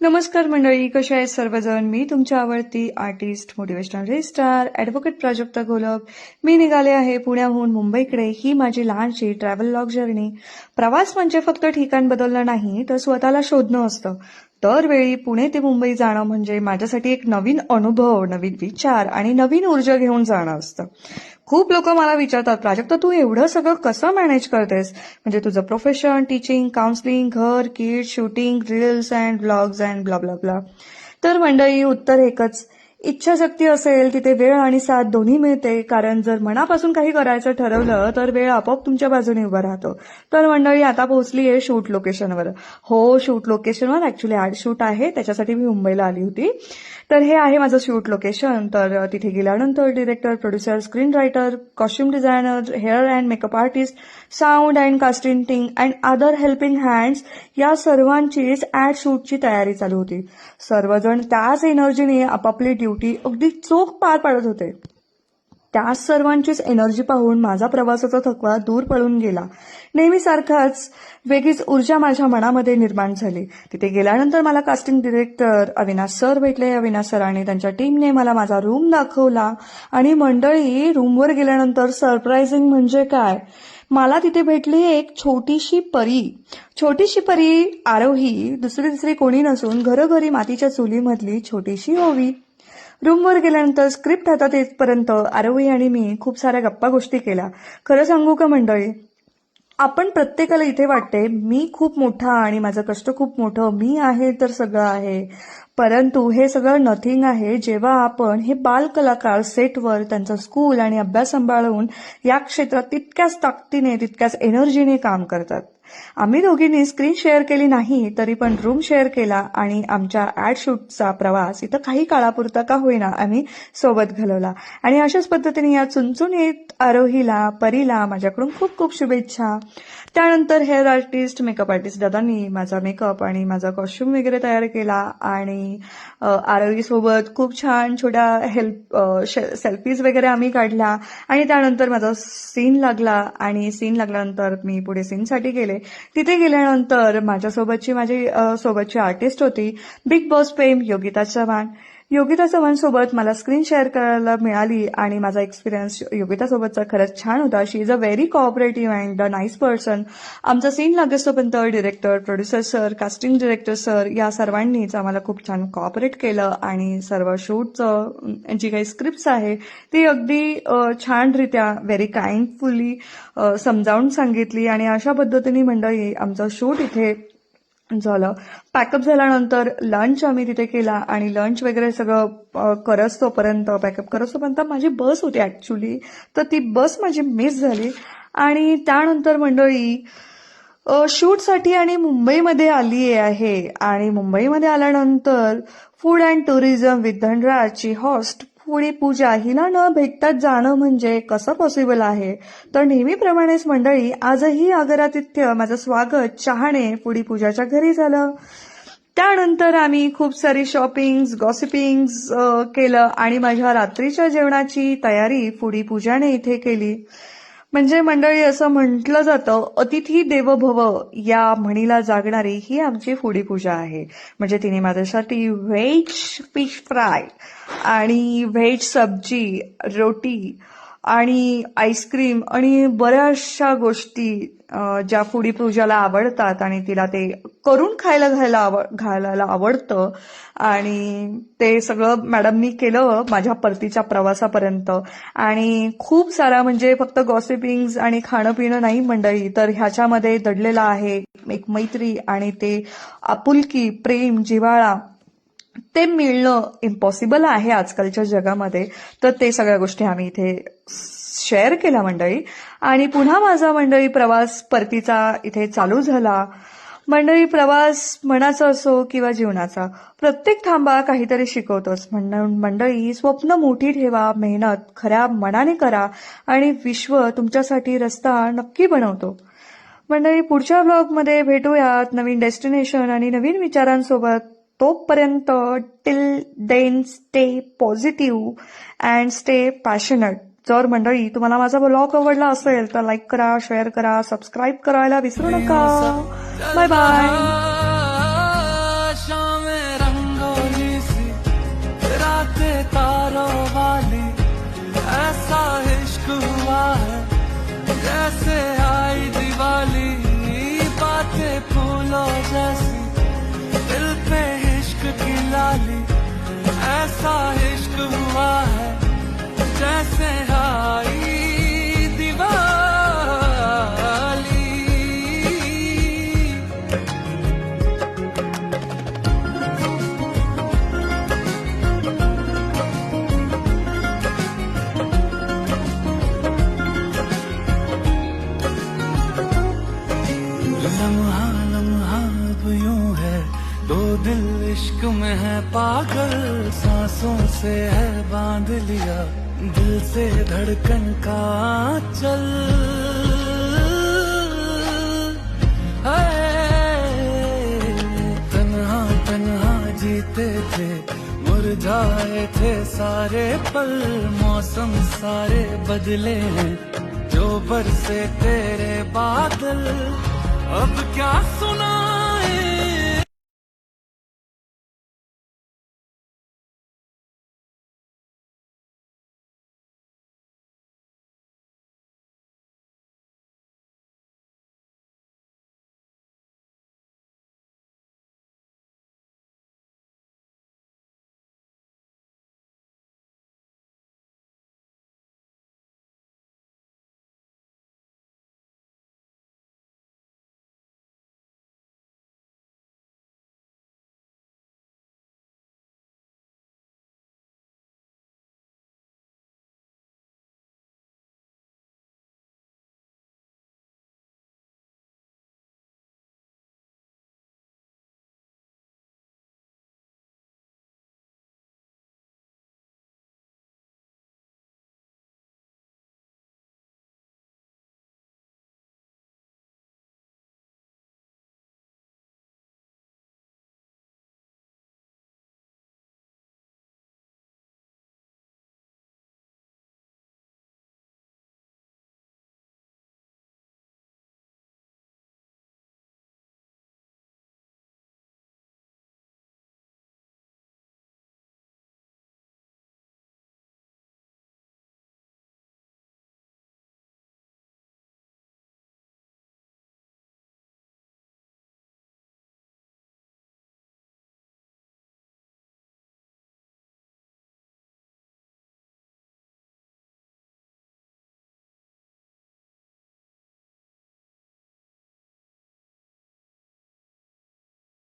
नमस्कार मंडळी कशा आहेत सर्वजण? मी तुमच्या आवडती आर्टिस्ट मोटिवेशनल रेस्टार ॲडव्होकेट प्राजक्ता गोलप मी निघाले आहे पुण्याहून मुंबईकडे. ही माझी लहानशी ट्रॅव्हल लॉग जर्नी प्रवास म्हणजे फक्त ठिकाण बदलणं नाही तर स्वतःला शोधणं असतं. दरवेळी पुणे ते मुंबई जाणं म्हणजे माझ्यासाठी एक नवीन अनुभव नवीन विचार आणि नवीन ऊर्जा घेऊन जाणं असतं. खूप लोक मला विचारतात प्राजक्ता तू एवढं सगळं कसं मॅनेज करतेस? म्हणजे तुझं प्रोफेशन टीचिंग काउन्सिलिंग घर kid shooting reels and blogs and blah blah blah तर मंडळी उत्तर एकच. इच्छाशक्ती असेल तिथे वेळ आणि साथ दोन्ही मिळते. कारण जर मनापासून काही करायचं ठरवलं तर वेळ आपोआप तुमच्या बाजूने उभा राहतो. तर मंडळी आता पोहोचली आहे शूट लोकेशनवर. हो शूट लोकेशनवर. ऍक्च्युली आर्ट शूट आहे. त्याच्यासाठी मी मुंबईला आली होती. तर हे आहे माझं शूट लोकेशन. तर तिथे गेल्यानंतर director producer screen writer costume designer hair and makeup artist sound and casting and other helping hands या सर्वांचीच ऍड शूटची तयारी चालू होती. सर्वजण त्याच एनर्जीने आपापली ड्युटी अगदी चोख पार पाडत होते. त्याच सर्वांचीच एनर्जी पाहून माझा प्रवासाचा थकवा दूर पळून गेला. नेहमीसारखाच वेगळीच ऊर्जा माझ्या मनामध्ये निर्माण झाली. तिथे गेल्यानंतर मला कास्टिंग डिरेक्टर अविनाश सर भेटले. अविनाश सरांनी त्यांच्या टीमने मला माझा रूम दाखवला. आणि मंडळी रूमवर गेल्यानंतर सरप्रायझिंग म्हणजे काय? मला तिथे भेटली एक छोटीशी परी. छोटीशी परी आरोही दुसरी दुसरी कोणी नसून घरोघरी मातीच्या चुलीमधली छोटीशी होवी रूमवर गेल्यानंतर स्क्रिप्ट हातात येतपर्यंत आरोही आणि मी खूप साऱ्या गप्पा गोष्टी केल्या. खरं सांगू का मंडळी? आपण प्रत्येकाला इथे वाटते मी खूप मोठा आणि माझं कष्ट खूप मोठं मी आहे तर सगळं आहे. परंतु हे सगळं नथिंग आहे. जेव्हा आपण हे बाल कलाकार सेटवर त्यांचा स्कूल आणि अभ्यास सांभाळून या क्षेत्रात तितक्याच ताकदीने तितक्याच एनर्जीने काम करतात. आम्ही दोघींनी स्क्रीन शेअर केली नाही तरी पण रूम शेअर केला आणि आमच्या ऍड शूटचा प्रवास इथं काही काळापुरता का होईना आम्ही सोबत घालवला. आणि अशाच पद्धतीने या चुनचुनीत आरोहीला परीला माझ्याकडून खूप खूप शुभेच्छा. त्यानंतर हेअर आर्टिस्ट मेकअप आर्टिस्ट दादांनी माझा मेकअप आणि माझा कॉस्ट्युम वगैरे तयार केला आणि आरोग्यसोबत खूप छान छोट्या हेल्प सेल्फीज वगैरे आम्ही काढल्या आणि त्यानंतर माझा सीन लागला आणि सीन लागल्यानंतर मी पुढे सीनसाठी गेले. तिथे गेल्यानंतर माझ्यासोबतची माझी सोबतची आर्टिस्ट होती Bigg Boss fame Yogita Chavan. Yogita Chavan सोबत मला स्क्रीन शेअर करायला मिळाली आणि माझा एक्सपिरियन्स योगिता सोबतचा खरंच छान होता. She is a very cooperative and a nice person आमचा scene लागेस्तोपर्यंत director producer sir casting director sir या सर्वांनीच आम्हाला खूप छान कॉपरेट केलं आणि सर्व शूटचं जी काही स्क्रिप्ट्स आहे ती अगदी छानरित्या व्हेरी काइंडफुली समजावून सांगितली आणि अशा पद्धतीने मंडळी आमचं शूट इथे झालं. पॅकअप झाल्यानंतर लंच आम्ही तिथे केला आणि लंच वगैरे सगळं अ, तोपर्यंत पॅकअप करत तोपर्यंत माझी बस होती ऍक्च्युली तर ती बस माझी मिस झाली. आणि त्यानंतर मंडळी शूटसाठी आणि मुंबईमध्ये आली आहे. आणि मुंबईमध्ये आल्यानंतर फूड अँड टुरिझम विथ धनराजची हॉस्ट पुढे पूजा हिला न भेटताच जाणं म्हणजे कसं पॉसिबल आहे? तर नेहमीप्रमाणेच मंडळी आजही आगरातिथ्य माझं स्वागत चहाने पुढी पूजाच्या घरी झालं. त्यानंतर आम्ही खूप सारी शॉपिंग गॉसिपिंग केलं आणि माझ्या रात्रीच्या जेवणाची तयारी पुढी पूजाने इथे केली. म्हणजे मंडळी असं म्हटलं जातं अतिथी देव भव या म्हणीला जागणारी ही आमची फुडी पूजा आहे. म्हणजे तिने माझ्यासाठी व्हेज फिश फ्राय आणि व्हेज सब्जी रोटी आणि आईस्क्रीम आणि बऱ्याचशा गोष्टी ज्या फुडी पूजाला आवडतात आणि तिला ते करून खायला घायला आव घालायला आवडतं. आणि ते सगळं मॅडमनी केलं माझ्या परतीच्या प्रवासापर्यंत. आणि खूप सारा म्हणजे फक्त गॉसिपिंग आणि खाणं पिणं नाही मंडळी तर ह्याच्यामध्ये दडलेला आहे एक मैत्री आणि ते आपुलकी प्रेम जिव्हाळा ते मिळणं इम्पॉसिबल आहे आजकालच्या जगामध्ये. तर ते सगळ्या गोष्टी आम्ही इथे शेअर केल्या मंडळी. आणि पुन्हा माझा मंडळी प्रवास परतीचा इथे चालू झाला. मंडळी प्रवास मनाचा असो किंवा जीवनाचा प्रत्येक थांबा काहीतरी शिकवतोच म्हणून मंडळी स्वप्न मोठी ठेवा मेहनत खऱ्या मनाने करा आणि विश्व तुमच्यासाठी रस्ता नक्की बनवतो. मंडळी पुढच्या ब्लॉगमध्ये भेटूयात नवीन डेस्टिनेशन आणि नवीन विचारांसोबत. तोपर्यंत till then stay positive and stay passionate जर मंडळी तुम्हाला माझा ब्लॉग आवडला असेल तर लाईक करा शेअर करा सबस्क्राईब करायला विसरू नका. बाय बाय जैसे आई दिवाली बातें फूलो जैसे दो दिल इश्क में है पागल, सांसों से है बाँध लिया, दिल से धड़कन का चल। तन्हा तन्हा जीते थे मुरझाए थे सारे पल, मौसम सारे बदले हैं, जो बरसे तेरे बादल। अब क्या सुना?